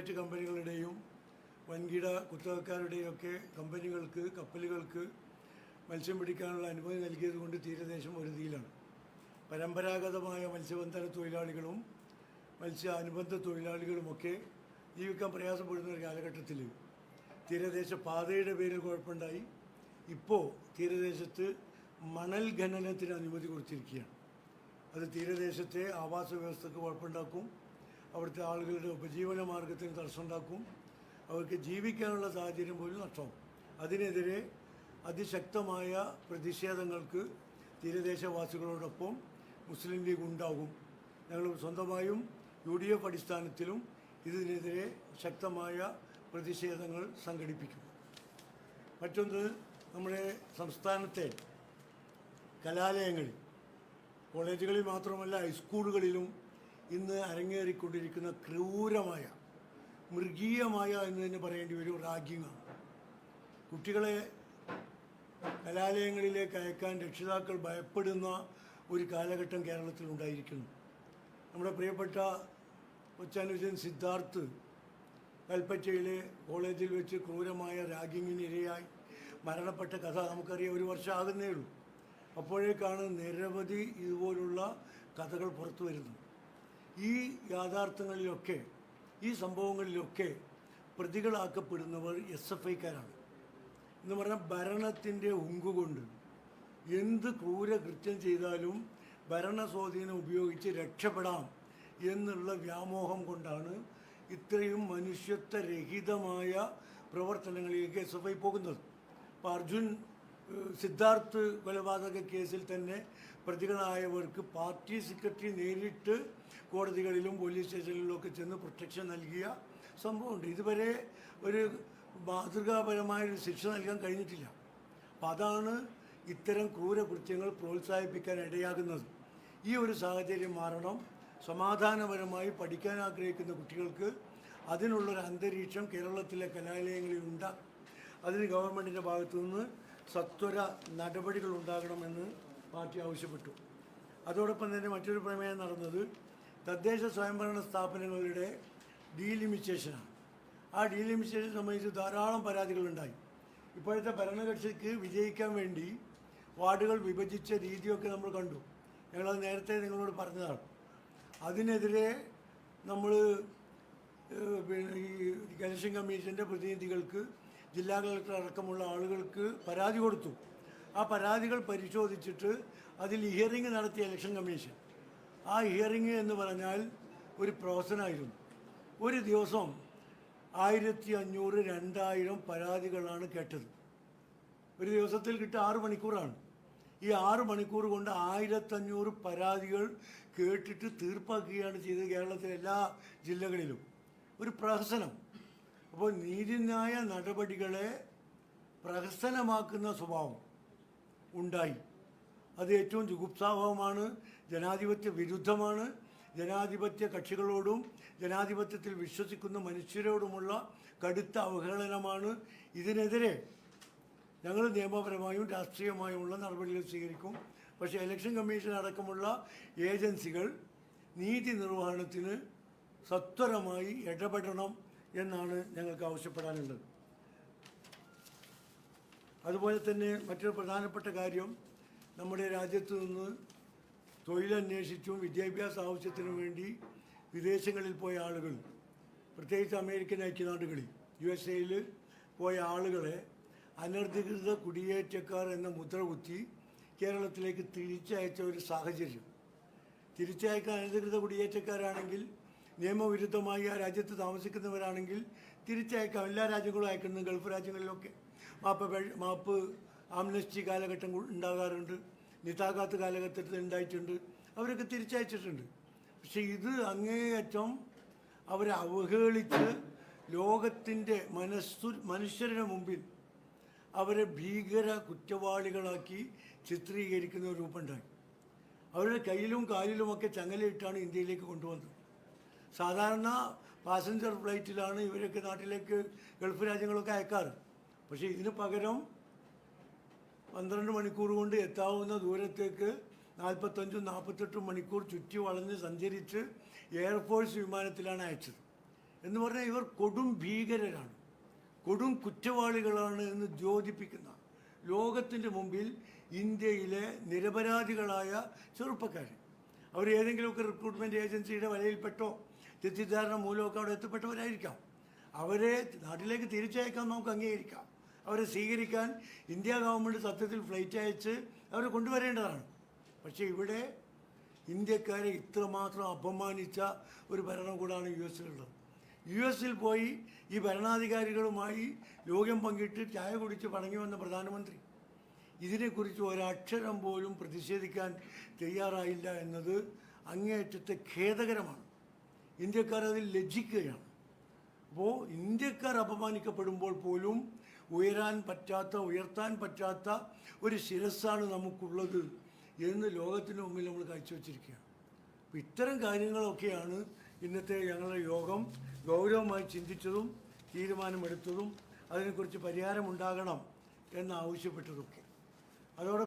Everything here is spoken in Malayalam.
കോർപ്പറേറ്റ് കമ്പനികളുടെയും വൻകിട കുത്തകക്കാരുടെയും ഒക്കെ കമ്പനികൾക്ക് കപ്പലുകൾക്ക് മത്സ്യം പിടിക്കാനുള്ള അനുമതി നൽകിയത് കൊണ്ട് തീരദേശം ഒരുതിയിലാണ് പരമ്പരാഗതമായ മത്സ്യബന്ധന തൊഴിലാളികളും മത്സ്യ അനുബന്ധ തൊഴിലാളികളുമൊക്കെ ജീവിക്കാൻ പ്രയാസപ്പെടുന്ന ഒരു കാലഘട്ടത്തിൽ തീരദേശ പാതയുടെ പേരിൽ കുഴപ്പമുണ്ടായി. ഇപ്പോൾ തീരദേശത്ത് മണൽ ഖനനത്തിന് അനുമതി കൊടുത്തിരിക്കുകയാണ്. അത് തീരദേശത്തെ ആവാസ വ്യവസ്ഥക്ക് കുഴപ്പമുണ്ടാക്കും. അവിടുത്തെ ആളുകളുടെ ഉപജീവന മാർഗത്തിന് തടസ്സമുണ്ടാക്കും. അവർക്ക് ജീവിക്കാനുള്ള സാഹചര്യം പോലും നഷ്ടമാവും അതിനെതിരെ അതിശക്തമായ പ്രതിഷേധങ്ങൾക്ക് തീരദേശവാസികളോടൊപ്പം മുസ്ലിം ലീഗ് ഉണ്ടാകും. ഞങ്ങൾ സ്വന്തമായും യു ഡി എഫ് അടിസ്ഥാനത്തിലും ഇതിനെതിരെ ശക്തമായ പ്രതിഷേധങ്ങൾ സംഘടിപ്പിക്കും. മറ്റൊന്ന് നമ്മുടെ സംസ്ഥാനത്തെ കലാലയങ്ങളിൽ കോളേജുകളിൽ മാത്രമല്ല ഹൈസ്കൂളുകളിലും ഇന്ന് അരങ്ങേറിക്കൊണ്ടിരിക്കുന്ന ക്രൂരമായ മൃഗീയമായ എന്ന് തന്നെ പറയേണ്ടി വരും റാഗിങ്ങാണ്. കുട്ടികളെ കലാലയങ്ങളിലേക്ക് അയക്കാൻ രക്ഷിതാക്കൾ ഭയപ്പെടുന്ന ഒരു കാലഘട്ടം കേരളത്തിൽ ഉണ്ടായിരിക്കുന്നു. നമ്മുടെ പ്രിയപ്പെട്ട കൊച്ചാനുജൻ സിദ്ധാർത്ഥ് കൽപ്പറ്റയിലെ കോളേജിൽ വെച്ച് ക്രൂരമായ റാഗിങ്ങിനിരയായി മരണപ്പെട്ട കഥ നമുക്കറിയാം ഒരു വർഷം ആകുന്നേ ഉള്ളൂ. അപ്പോഴേക്കാണ് നിരവധി ഇതുപോലുള്ള കഥകൾ പുറത്തു വരുന്നത്. ഈ യാഥാർത്ഥ്യങ്ങളിലൊക്കെ ഈ സംഭവങ്ങളിലൊക്കെ പ്രതികളാക്കപ്പെടുന്നവർ എസ് എഫ് ഐക്കാരാണ്. എന്ന് പറഞ്ഞാൽ ഭരണത്തിന്റെ ഉങ്കുകൊണ്ട് എന്ത് ക്രൂര കൃത്യം ചെയ്താലും ഭരണ സ്വാധീനം ഉപയോഗിച്ച് രക്ഷപ്പെടാം എന്നുള്ള വ്യാമോഹം കൊണ്ടാണ് ഇത്രയും മനുഷ്യത്വരഹിതമായ പ്രവർത്തനങ്ങളിലേക്ക് എസ് എഫ് ഐ പോകുന്നത്. അപ്പോൾ അർജുൻ സിദ്ധാർത്ഥ് കൊലപാതക കേസിൽ തന്നെ പ്രതികളായവർക്ക് പാർട്ടി സെക്രട്ടറി നേരിട്ട് കോടതികളിലും പോലീസ് സ്റ്റേഷനിലും ഒക്കെ ചെന്ന് പ്രൊട്ടക്ഷൻ നൽകിയ സംഭവമുണ്ട്. ഇതുവരെ ഒരു മാതൃകാപരമായ ഒരു ശിക്ഷ നൽകാൻ കഴിഞ്ഞിട്ടില്ല. അപ്പം അതാണ് ഇത്തരം ക്രൂരകൃത്യങ്ങൾ പ്രോത്സാഹിപ്പിക്കാൻ ഇടയാകുന്നത്. ഈ ഒരു സാഹചര്യം മാറണം. സമാധാനപരമായി പഠിക്കാൻ ആഗ്രഹിക്കുന്ന കുട്ടികൾക്ക് അതിനുള്ളൊരു അന്തരീക്ഷം കേരളത്തിലെ കലാലയങ്ങളിൽ ഉണ്ടാകും അതിന് ഗവൺമെന്റിന്റെ ഭാഗത്തു നിന്ന് സത്വര നടപടികൾ ഉണ്ടാകണമെന്ന് പാർട്ടി ആവശ്യപ്പെട്ടു. അതോടൊപ്പം തന്നെ മറ്റൊരു പ്രമേയം നടന്നത് തദ്ദേശ സ്വയംഭരണ സ്ഥാപനങ്ങളുടെ ഡീലിമിറ്റേഷനാണ്. ആ ഡീലിമിറ്റേഷൻ സംബന്ധിച്ച് ധാരാളം പരാതികളുണ്ടായി. ഇപ്പോഴത്തെ ഭരണകക്ഷിക്ക് വിജയിക്കാൻ വേണ്ടി വാർഡുകൾ വിഭജിച്ച രീതിയൊക്കെ നമ്മൾ കണ്ടു. ഞങ്ങളത് നേരത്തെ നിങ്ങളോട് പറഞ്ഞതാണ്. അതിനെതിരെ നമ്മൾ പിന്നെ ഈ ഇലക്ഷൻ കമ്മീഷന്റെ പ്രതിനിധികൾക്ക് ജില്ലാ കളക്ടർ അടക്കമുള്ള ആളുകൾക്ക് പരാതി കൊടുത്തു. ആ പരാതികൾ പരിശോധിച്ചിട്ട് അതിൽ ഹിയറിംഗ് നടത്തിയ ഇലക്ഷൻ കമ്മീഷൻ ആ ഹിയറിംഗ് എന്ന് പറഞ്ഞാൽ ഒരു പ്രോസനായിരുന്നു ഒരു ദിവസം ആയിരത്തി അഞ്ഞൂറ് രണ്ടായിരം പരാതികളാണ് കേട്ടത്. ഒരു ദിവസത്തിൽ കിട്ടുക ആറ് മണിക്കൂറാണ്. ഈ ആറ് മണിക്കൂർ കൊണ്ട് ആയിരത്തഞ്ഞൂറ് പരാതികൾ കേട്ടിട്ട് തീർപ്പാക്കുകയാണ് ചെയ്തത് കേരളത്തിലെ എല്ലാ ജില്ലകളിലും. ഒരു പ്രഹസനം അപ്പോൾ നീതിന്യായ നടപടികളെ പ്രഹസനമാക്കുന്ന സ്വഭാവം ഉണ്ടായി. അത് ഏറ്റവും ജുഗുപ്സാവഹമാണ് ജനാധിപത്യ വിരുദ്ധമാണ്. ജനാധിപത്യ കക്ഷികളോടും ജനാധിപത്യത്തിൽ വിശ്വസിക്കുന്ന മനുഷ്യരോടുമുള്ള കടുത്ത അവഹേളനമാണ്. ഇതിനെതിരെ ഞങ്ങൾ നിയമപരമായും രാഷ്ട്രീയമായുമുള്ള നടപടികൾ സ്വീകരിക്കും. പക്ഷേ ഇലക്ഷൻ കമ്മീഷൻ അടക്കമുള്ള ഏജൻസികൾ നീതി നിർവഹണത്തിന് സത്വരമായി ഇടപെടണം എന്നാണ് ഞങ്ങൾക്ക് ആവശ്യപ്പെടാനുള്ളത്. അതുപോലെ തന്നെ മറ്റൊരു പ്രധാനപ്പെട്ട കാര്യം നമ്മുടെ രാജ്യത്ത് നിന്ന് തൊഴിലന്വേഷിച്ചും വിദ്യാഭ്യാസ ആവശ്യത്തിനു വേണ്ടി വിദേശങ്ങളിൽ പോയ ആളുകൾ പ്രത്യേകിച്ച് അമേരിക്കൻ ഐക്യനാടുകളിൽ യു എസ് എയിൽ പോയ ആളുകളെ അനധികൃത കുടിയേറ്റക്കാർ എന്ന മുദ്ര കുത്തി കേരളത്തിലേക്ക് തിരിച്ചയച്ച ഒരു സാഹചര്യം. തിരിച്ചയക്കാൻ അനധികൃത കുടിയേറ്റക്കാരാണെങ്കിൽ നിയമവിരുദ്ധമായി ആ രാജ്യത്ത് താമസിക്കുന്നവരാണെങ്കിൽ തിരിച്ചയക്കാം. എല്ലാ രാജ്യങ്ങളും അയക്കുന്നു ഗൾഫ് രാജ്യങ്ങളിലൊക്കെ. മാപ്പ് മാപ്പ് ആംനസ്റ്റി കാലഘട്ടം ഉണ്ടാകാറുണ്ട്. നിതാകാത്ത് കാലഘട്ടത്തിൽ ഉണ്ടായിട്ടുണ്ട്. അവരൊക്കെ തിരിച്ചയച്ചിട്ടുണ്ട്. പക്ഷേ ഇത് അങ്ങേയറ്റം അവരെ അവഹേളിച്ച് ലോകത്തിന്റെ മനസ്സു മനുഷ്യരുടെ മുമ്പിൽ അവരെ ഭീകര കുറ്റവാളികളാക്കി ചിത്രീകരിക്കുന്ന ഒരു രൂപമുണ്ടായി അവരുടെ കയ്യിലും കാലിലുമൊക്കെ ചങ്ങലയിട്ടാണ് ഇന്ത്യയിലേക്ക് കൊണ്ടുവന്നത്. സാധാരണ പാസഞ്ചർ ഫ്ലൈറ്റിലാണ് ഇവരൊക്കെ നാട്ടിലേക്ക് ഗൾഫ് രാജ്യങ്ങളൊക്കെ അയക്കാറ്. പക്ഷേ ഇതിന് പകരം പന്ത്രണ്ട് മണിക്കൂർ കൊണ്ട് എത്താവുന്ന ദൂരത്തേക്ക് നാൽപ്പത്തഞ്ചും നാൽപ്പത്തെട്ടും മണിക്കൂർ ചുറ്റി വളഞ്ഞ് സഞ്ചരിച്ച് എയർഫോഴ്സ് വിമാനത്തിലാണ് അയച്ചത്. എന്ന് പറഞ്ഞാൽ ഇവർ കൊടും ഭീകരരാണ്. കൊടും കുറ്റവാളികളാണ് എന്ന് ദ്യോതിപ്പിക്കുന്ന ലോകത്തിന്റെ മുമ്പിൽ ഇന്ത്യയിലെ നിരപരാധികളായ ചെറുപ്പക്കാർ അവർ ഏതെങ്കിലുമൊക്കെ റിക്രൂട്ട്മെന്റ് ഏജൻസിയുടെ വലയിൽപ്പെട്ടോ തെറ്റിദ്ധാരണ മൂലമൊക്കെ അവിടെ എത്തപ്പെട്ടവരായിരിക്കാം. അവരെ നാട്ടിലേക്ക് തിരിച്ചയക്കാൻ നമുക്ക് അംഗീകരിക്കാം. അവരെ സ്വീകരിക്കാൻ ഇന്ത്യ ഗവൺമെന്റ് സത്യത്തിൽ ഫ്ലൈറ്റ് അയച്ച് അവരെ കൊണ്ടുവരേണ്ടതാണ്. പക്ഷേ ഇവിടെ ഇന്ത്യക്കാരെ ഇത്രമാത്രം അപമാനിച്ച ഒരു ഭരണകൂടമാണ് യു എസിലുള്ളത്. യു എസിൽ പോയി ഈ ഭരണാധികാരികളുമായി യോഗം പങ്കിട്ട് ചായ കുടിച്ച് പടങ്ങി വന്ന പ്രധാനമന്ത്രി. ഇതിനെക്കുറിച്ച് ഒരക്ഷരം പോലും പ്രതിഷേധിക്കാൻ തയ്യാറായില്ല എന്നത് അങ്ങേയറ്റത്തെ ഖേദകരമാണ്. ഇന്ത്യക്കാർ അതിൽ ലജ്ജിക്കുകയാണ്. അപ്പോൾ ഇന്ത്യക്കാർ അപമാനിക്കപ്പെടുമ്പോൾ പോലും ഉയരാൻ പറ്റാത്ത ഉയർത്താൻ പറ്റാത്ത ഒരു ശിരസ്സാണ് നമുക്കുള്ളത് എന്ന് ലോകത്തിന് മുമ്പിൽ നമ്മൾ കാഴ്ചവെച്ചിരിക്കുകയാണ്. അപ്പോൾ ഇത്തരം കാര്യങ്ങളൊക്കെയാണ് ഇന്നത്തെ ഞങ്ങളുടെ യോഗം ഗൗരവമായി ചിന്തിച്ചതും തീരുമാനമെടുത്തതും അതിനെക്കുറിച്ച് പരിഹാരമുണ്ടാകണം എന്നാവശ്യപ്പെട്ടതൊക്കെ. അതോടെ